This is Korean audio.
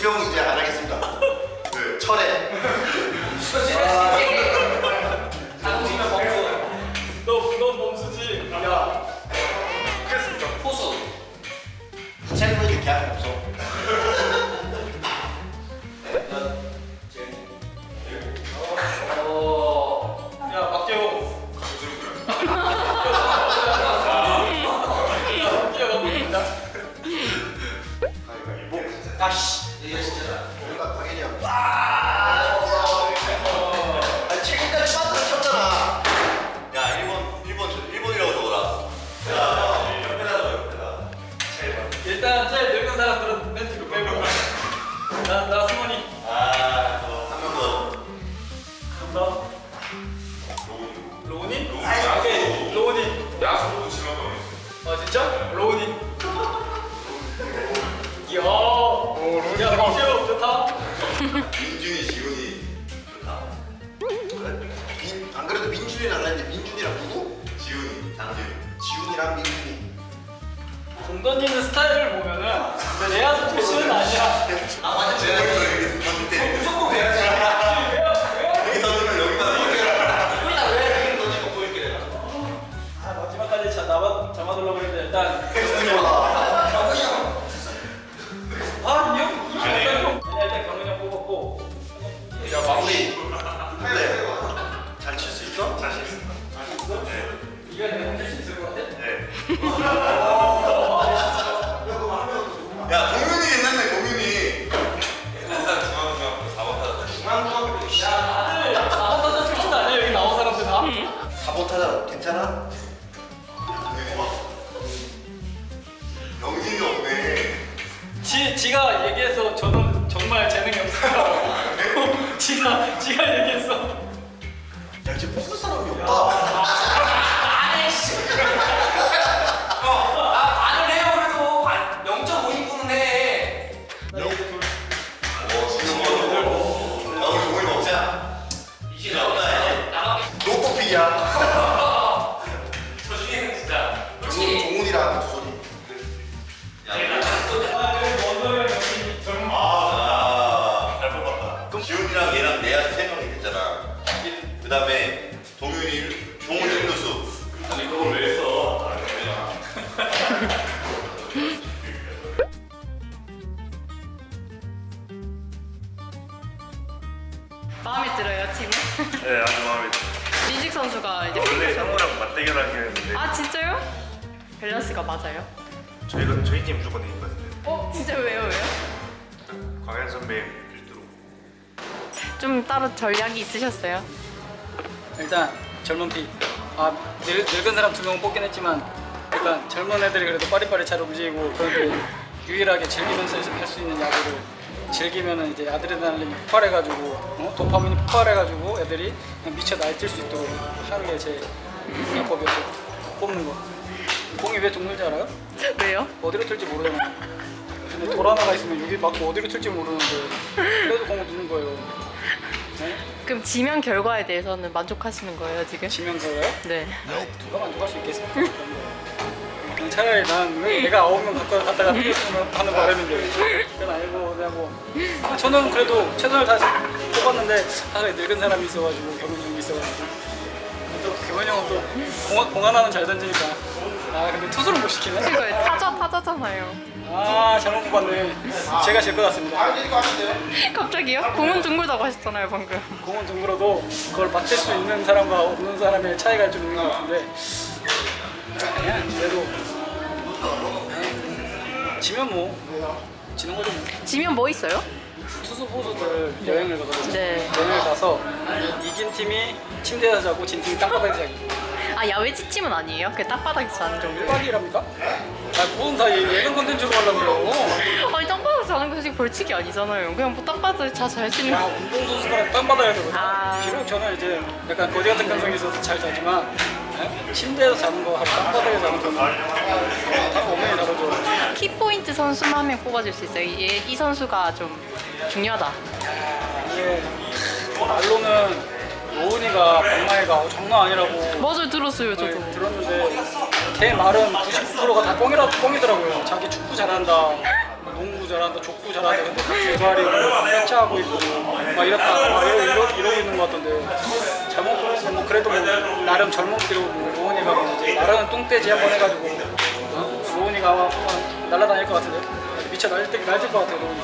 지명 이제 안 하겠습니다. 그 철회. 장지면 범수. 너너 범수지. 야. 그랬습니다. 포수. 이찬이는 계약 없어. 어. 야 박재호. 박재호. 아씨. 진짜. 뭔가 당연히 지훈이랑 민준이. 공 던지는 스타일을 보면은 내야수 출신은 아니야. 아 완전 제가 여기 던질 때 무조건 해야지. 여기 던지면 여기다 여기다 왜 이렇게 던지고 보일게 내가. 아 마지막까지 자 나만 잡아둘라 그랬는데 일단 경훈이 형. 아 형. 일단 형. 일단 경훈이 형 뽑았고. 야 마무리. 근데 잘 칠 수 있어? 자신 있습니다. 이거 내 사보타자 괜찮아? 영진이 없네. 지 지가 얘기해서 저는 정말 재능이 없어요. 지가 지가 얘기했어. 야 지금 뽑을 사람이 없다. 종훈, 종훈이랑 두 손이. 아 그래 원더랑 역시 젊은. 아, 잘 뽑았다. 지훈이랑 얘랑 내야 세 명이 됐잖아. 그 다음에 동윤이, 종훈 김도수. 아니 그걸 왜 했어? 마음에 들어요 팀은? 네 아주 마음에 들어요. 리직 선수가 이제 원래. 형우랑 맞대결하기로 했는데 아 진짜요? 밸런스가 맞아요? 저희가 저희 팀 무조건 이길 것 같은데 어 진짜 왜요 왜요? 일단 광현 선배 필두로 좀 따로 전략이 있으셨어요? 일단 젊은 피. 아 늙, 늙은 사람 두 명은 뽑긴 했지만 일단 젊은 애들이 그래도 빠리빠리 잘 움직이고 그런데 유일하게 즐기면서 할 수 있는 야구를 즐기면은 이제 아드레날린이 폭발해가지고 어? 도파민이 폭발해가지고 애들이 그냥 미쳐 날뛸 수 있도록 하는 게제 공략법이었죠. 뽑는 거. 공이 왜 동물인지 알아요? 왜요? 어디로 튈지 모르잖아요. 근데 돌 하나가 있으면 여기 맞고 어디로 튈지 모르는데 그래도 공을 넣는 거예요. 네? 그럼 지명 결과에 대해서는 만족하시는 거예요 지금? 지면 거예요? 네. 누가 만족할 수 있겠습니까? 그냥 차라리 난왜 내가 아홉 명 갖고 갔다가 뛰었으면 하는 바람인데 그건 아니고 그냥 뭐 아, 저는 그래도 최선을 다해서 뽑았는데 아 늙은 사람이 있어가지고 경훈이 형이 있어가지고 또 경훈이 형은 또 공, 공 하나는 잘 던지니까 아 근데 투수를 못 시키네 그거 타자 타자잖아요. 아 잘못 뽑았네 제가 질 것 같습니다 아? 갑자기요? 공은 둥글다고 하셨잖아요 방금. 공은 둥글어도 그걸 맞출 수 있는 사람과 없는 사람의 차이가 좀 있는 것 같은데 그냥 그래도 지면 뭐 지는 거죠. 뭐. 지면 뭐 있어요? 투수 포수들 여행을 가거든요. 네. 여행을 가서 이긴 팀이 침대에서 자고 진 팀이 땅바닥에서 자기. 아 야외 지침은 아니에요? 그냥 땅바닥에서 자는 정도? 1박 2일합니까? 아, 무슨 다 예능 컨텐츠로 하려고요. 아니 땅바닥에서 자는 거 솔직히 벌칙이 아니잖아요. 그냥 뭐 땅바닥에서 잘수 있는 야, 운동선수가 땅바닥에서 그러나? 아. 비록 저는 이제 약간 거지 같은 감성이 있어서 잘 자지만 예? 침대에서 자는 거하고 땅바닥에서 자는 거는 다 엄연히 다르죠. 키포인트 선수만 한명 뽑아줄 수 있어요. 이, 이 선수가 좀 중요하다. 이게 말로는 로운이가 박마이가 장난 아니라고 맞아요 들었어요 저도. 네, 들었는데 걔 말은 99%가 다 뻥이라 뻥이더라고요. 자기 축구 잘한다, 뭐 농구 잘한다, 족구 잘한다. 근데 다 개발이고 해체하고 있고 막 이렇다 막 이러, 이러, 이러고 있는 것 같던데 잘못 보면 뭐 그래도 뭐 나름 젊은 뭐 로운이가 뭐 이제 나라는 뚱돼지 한번 해가지고 어? 로운이가 아마 날아다닐 것 같은데 미쳐 날뛸 날뛸 것 같아요 로운이.